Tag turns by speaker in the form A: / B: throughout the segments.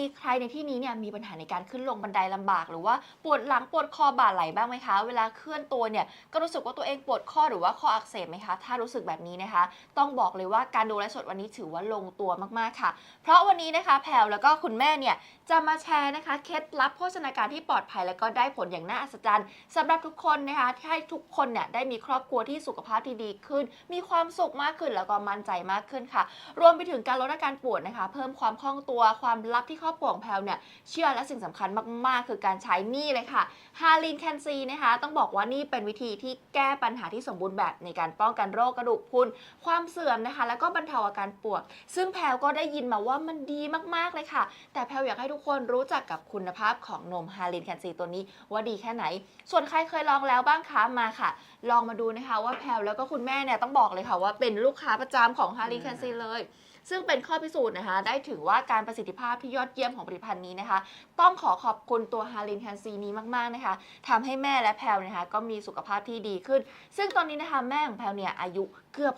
A: มีใครในที่นี้เนี่ยมีปัญหาในการขึ้นลงบันไดลำบาก หรือว่าปวดหลังปวดคอบ่าไหล่บ้างไหมคะ เวลาเคลื่อนตัวเนี่ยก็รู้สึกว่าตัวเองปวดข้อหรือว่าข้ออักเสบไหมคะ ถ้ารู้สึกแบบนี้นะคะ ต้องบอกเลยว่าการดูไลฟ์สดวันนี้ถือว่าลงตัวมากๆค่ะ เพราะวันนี้นะคะแพลวแล้วก็คุณแม่เนี่ยจะมาแชร์นะคะเคล็ดลับโภชนาการที่ปลอดภัยแล้วก็ได้ผลอย่างน่าอัศจรรย์สำหรับทุกคนนะคะที่ให้ทุกคนเนี่ยได้มีครอบครัวที่สุขภาพที่ดีขึ้น มีความสุขมากขึ้นแล้วก็มั่นใจมากขึ้นค่ะ รวมไปถึงการลดอาการปวดนะคะ เพิ่มความคล่องตัวความลับที่ครอบครัวของแพลวเนี่ยเชื่อและสิ่งสำคัญมากๆ คือการใช้นี่เลยค่ะฮาลินแคนซีนะคะต้องบอกว่านี่เป็นวิธีที่แก้ปัญหาที่สมบูรณ์แบบในการป้องกันโรคกระดูกพรุนความเสื่อมนะคะ แล้วก็บรรเทาอาการปวดซึ่งแพลวก็ได้ยินมาว่ามันดีมากๆเลยค่ะ แต่แพลวอยากให้ทุกคนรู้จักกับคุณภาพของนมฮาลินแคนซีตัวนี้ว่าดีแค่ไหน ส่วนใครเคยลองแล้วบ้างคะมาค่ะ ลองมาดูนะคะว่าแพลวแล้วก็คุณแม่เนี่ยต้องบอกเลยค่ะว่าเป็นลูกค้าประจำของฮาริแคนซีเลย ซึ่งเป็นข้อพิสูจน์นะคะ ได้ถือว่าการประสิทธิภาพที่ยอดเยี่ยมของผลิตภัณฑ์นี้นะคะ ต้องขอขอบคุณตัวฮารินแคนซีนี้มากๆนะคะทำให้แม่และแพลวนะคะก็มีสุขภาพที่ดีขึ้น ซึ่งตอนนี้นะคะแม่ของแพลวเนี่ยอายุเกือบ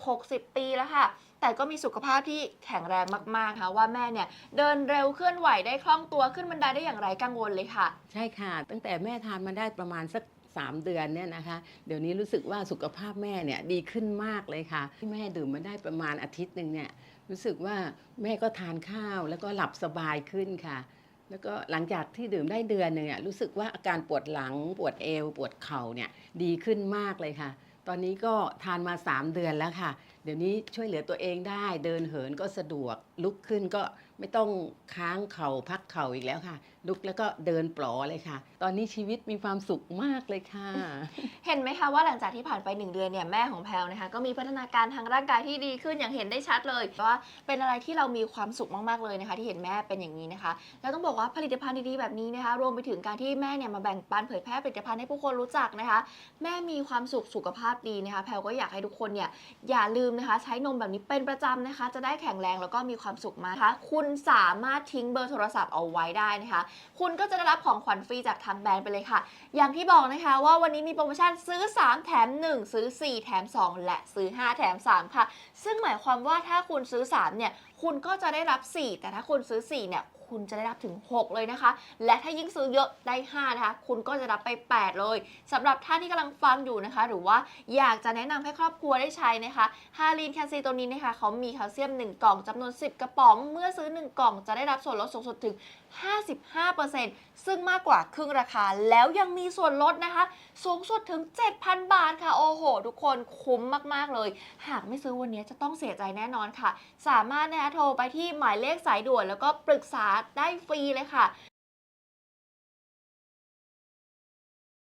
A: 60 ปีแล้วค่ะแต่ก็มีสุขภาพที่แข็งแรงมากๆค่ะว่าแม่เนี่ยเดินเร็วเคลื่อนไหวได้คล่องตัวขึ้นบันไดได้อย่างไรกังวลเลยค่ะ
B: ใช่ค่ะ ตั้งแต่แม่ทานมาได้ประมาณสัก3 เดือนเนี่ยนะคะเดี๋ยวนี้รู้สึกว่าสุขภาพแม่เนี่ยดีขึ้นมากเลยค่ะที่แม่ดื่มมาได้ประมาณอาทิตย์หนึ่งเนี่ย รู้สึกว่าแม่ก็ทานข้าวแล้วก็หลับสบายขึ้นค่ะ แล้วก็หลังจากที่ดื่มได้เดือนหนึ่งอะรู้สึกว่าอาการปวดหลังปวดเอว ปวดเข่าเนี่ยดีขึ้นมากเลยค่ะ ตอนนี้ก็ทานมา 3 เดือนแล้วค่ะ เดี๋ยวนี้ช่วยเหลือตัวเองได้ เดินเหินก็สะดวกลุกขึ้นก็ไม่ต้องค้างเข่าพักเข่าอีกแล้วค่ะ ลุกแล้วก็เดินปลอเลยค่ะ ตอนนี้ชีวิตมีความสุขมากเลยค่ะ
A: เห็นไหมคะว่าหลังจากที่ผ่านไป 1 เดือนเนี่ยแม่ของแพลวนะคะก็มีพัฒนาการทางร่างกายที่ดีขึ้นอย่างเห็นได้ชัดเลยว่าเป็นอะไรที่เรามีความสุขมากๆเลยนะคะ ที่เห็นแม่เป็นอย่างนี้นะคะ แล้วต้องบอกว่าผลิตภัณฑ์ดีๆแบบนี้นะคะ รวมไปถึงการที่แม่เนี่ยมาแบ่งปันเผยแพร่ผลิตภัณฑ์ให้ผู้คนรู้จักนะคะ แม่มีความสุขสุขภาพดีนะคะ แพลวก็อยากให้ทุกคนเนี่ยอย่าลืมนะคะ ใช้นมแบบนี้เป็นประจำนะคะ จะได้แข็งแรงแล้วก็มีความสุขมากนะคะคุณณสามารถทิ้งเบอร์โทรศัพท์เอาไว้ได้นะคะ คุณก็จะได้รับของขวัญฟรีจากทางแบรนด์ไปเลยค่ะ อย่างที่บอกนะคะว่าวันนี้มีโปรโมชั่นซื้อ 3 แถม 1 ซื้อ 4 แถม 2 และซื้อ 5 แถม 3 ค่ะ ซึ่งหมายความว่าถ้าคุณซื้อ 3 เนี่ย คุณก็จะได้รับ 4 แต่ถ้าคุณซื้อ 4 เนี่ยคุณจะได้รับถึง 6 เลยนะคะ และถ้ายิ่งซื้อเยอะได้ 5 นะคะ คุณก็จะรับไป 8 เลยสำหรับท่านที่กำลังฟังอยู่นะคะ หรือว่าอยากจะแนะนำให้ครอบครัวได้ใช้นะคะฮาลีนแคลซีตัวนี้นะคะเขามีแคลเซียม 1 กล่องจำนวน 10 กระป๋อง เมื่อซื้อ 1 กล่องจะได้รับส่วนลดสูงสุดถึง 55%ซึ่งมากกว่าครึ่งราคา แล้วยังมีส่วนลดนะคะ สูงสุดถึง 7,000 บาทค่ะ โอ้โห ทุกคนคุ้มมาก ๆ เลย หากไม่ซื้อวันนี้จะต้องเสียใจแน่นอนค่ะ สามารถนะคะโทรไปที่หมายเลขสายด่วนแล้วก็ปรึกษาได้ฟรีเลยค่ะ